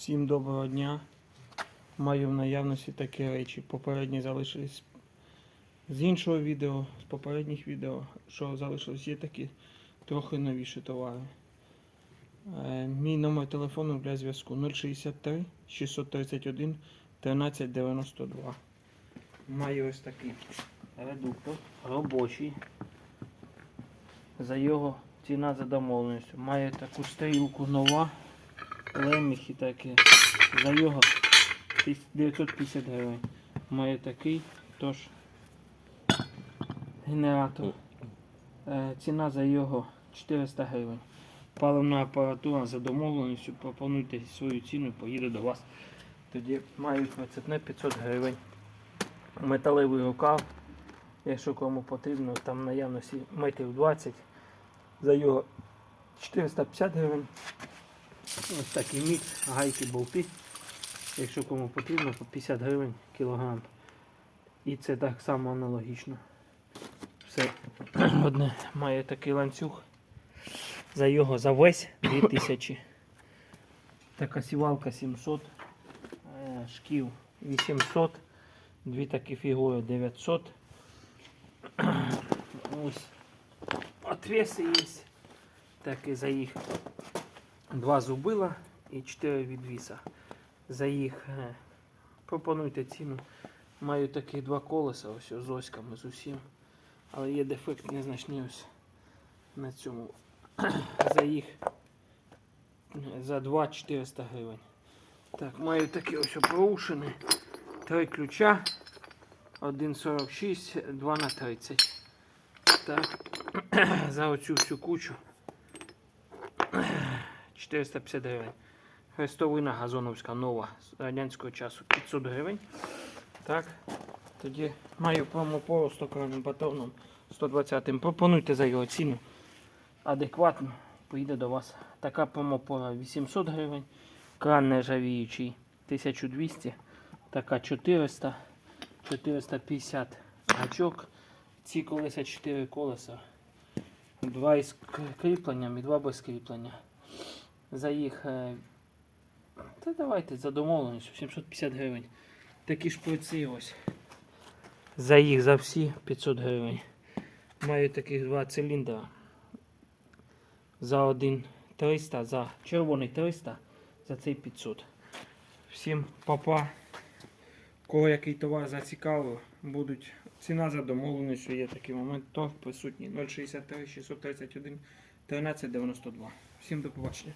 Всім доброго дня. Маю в наявності такі речі. Попередні залишились з іншого відео, з попередніх відео, що залишилось, є такі трохи новіші товари. Е, мій номер телефону для зв'язку 063 631 1392. Маю ось такий редуктор робочий. За його ціна за домовленістю. Має таку стрілку нова. Леміхи такі. За його 950 гривень. Має такий тож генератор. Е, ціна за його 400 гривень. Паливна апаратура за домовленістю. Пропонуйте свою ціну, поїде до вас. Тоді маю 20 500 гривень. Металевий рукав. Якщо кому потрібно, там наявності метрів 20. За його 450 гривень. Ось такий мікс, гайки, болти. Якщо кому потрібно, по 50 гривень кілограм. І це так само аналогічно. Все одне має такий ланцюг. За його за весь 2000. Така сівалка 700, е, шків 800, дві такі фігури 900. Ось отвеси є. Так і за їх два зубила і 4 відвіса. За їх е, пропонуйте ціну. Маю такі два колеса ось з оськами з усім. Але є дефект незначний ось на цьому. За їх е, за 2 400 гривень. Так, маю такі ось проушини. Три ключа. 1,46, 2 на 30. Так, за оцю всю кучу 450 гривень. Хрестовина газоновська нова з радянського часу 500 гривень. Так, тоді маю промопору 100 гривень батоном 120 Пропонуйте за його ціну. Адекватно поїде до вас. Така промопора 800 гривень. Кран нержавіючий 1200. Така 400, 450 гачок. Ці колеса 4 колеса. Два із кріпленням і два без кріплення. За їх. е, Та давайте за домовленістю 750 гривень. Такі шприци ось. За їх за всі 500 гривень. Маю таких два циліндра. За один 300, за червоний 300, за цей 500. Всім папа. Кого який товар зацікавив, будуть ціна за домовленістю, є такий момент, то присутній 063 631 1392. Всім до побачення.